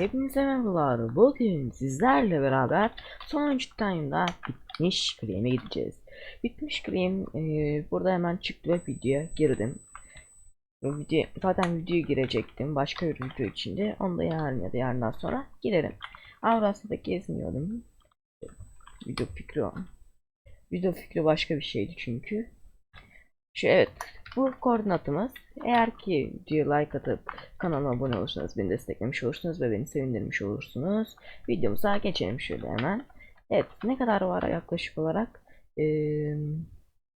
Hepinize merhabalar. Bugün sizlerle beraber sonuncu time'da bitmiş Cream'e gideceğiz. Bitmiş Cream e, burada hemen çıktı ve videoya girdim. Video, zaten videoya girecektim başka bir video içinde. Onu da yarın ya da yarından sonra girerim. Avrasa'da gezmiyordum. Video fikri o. Video fikri başka bir şeydi çünkü. Şu evet bu koordinatımız. Eğer ki videoya like atıp kanalıma abone olursanız beni desteklemiş olursunuz ve beni sevindirmiş olursunuz. Videomuza geçelim şöyle hemen. Evet ne kadar var yaklaşık olarak? Ee,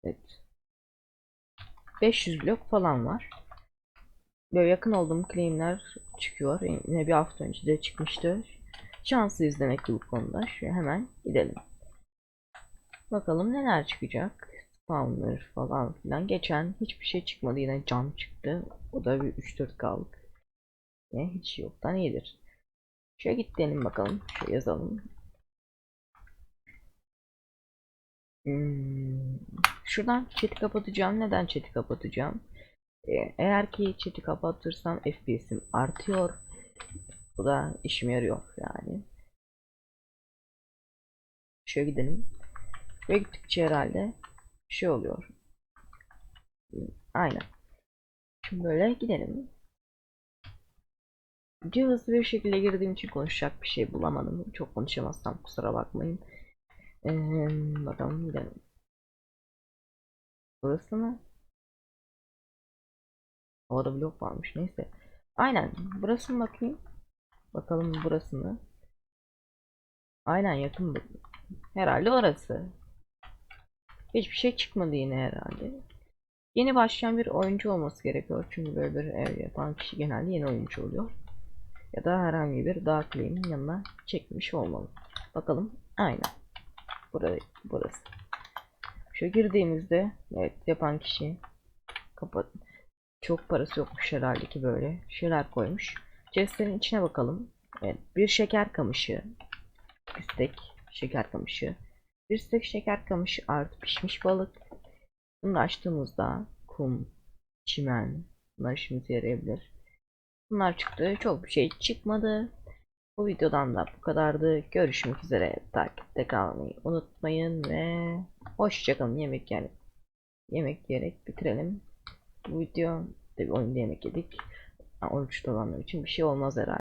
evet. 500 blok falan var. Böyle yakın olduğum claimler çıkıyor. Yine bir hafta önce de çıkmıştı. Şanslıyız demek ki bu konuda. Şöyle hemen gidelim. Bakalım neler çıkacak. Spawner falan filan. Geçen hiçbir şey çıkmadı. Yine cam çıktı. O da bir 3-4 kaldık. Ne hiç yoktan iyidir. Şöyle gidelim bakalım. Şöyle yazalım. Hmm. Şuradan chat'i kapatacağım. Neden chat'i kapatacağım? Ee, eğer ki chat'i kapatırsam FPS'im artıyor. Bu da işime yarıyor yani. Şöyle gidelim. Ve gittikçe herhalde şey oluyor. Aynen. Şimdi böyle gidelim. Video bir şekilde girdiğim için konuşacak bir şey bulamadım. Çok konuşamazsam kusura bakmayın. Ee, bakalım gidelim. Burası mı? Orada blok varmış neyse. Aynen burası mı bakayım? Bakalım burası mı? Aynen yakın. Herhalde orası. Hiçbir şey çıkmadı yine herhalde. Yeni başlayan bir oyuncu olması gerekiyor. Çünkü böyle bir ev yapan kişi genelde yeni oyuncu oluyor. Ya da herhangi bir dağ claim'in yanına çekmiş olmalı. Bakalım. Aynen. Burası. burası. Şu girdiğimizde evet yapan kişi kapat. Çok parası yokmuş herhalde ki böyle şeyler koymuş. Chestlerin içine bakalım. Evet, bir şeker kamışı. Üstek şeker kamışı. Bir stek şeker kamışı artı pişmiş balık. Bunu da açtığımızda kum, çimen, bunlar işimize yarayabilir. Bunlar çıktı. Çok bir şey çıkmadı. Bu videodan da bu kadardı. Görüşmek üzere. Takipte kalmayı unutmayın ve hoşçakalın. Yemek yani yemek yiyerek bitirelim. Bu video tabi oyunda yemek yedik. 13 olanlar için bir şey olmaz herhalde.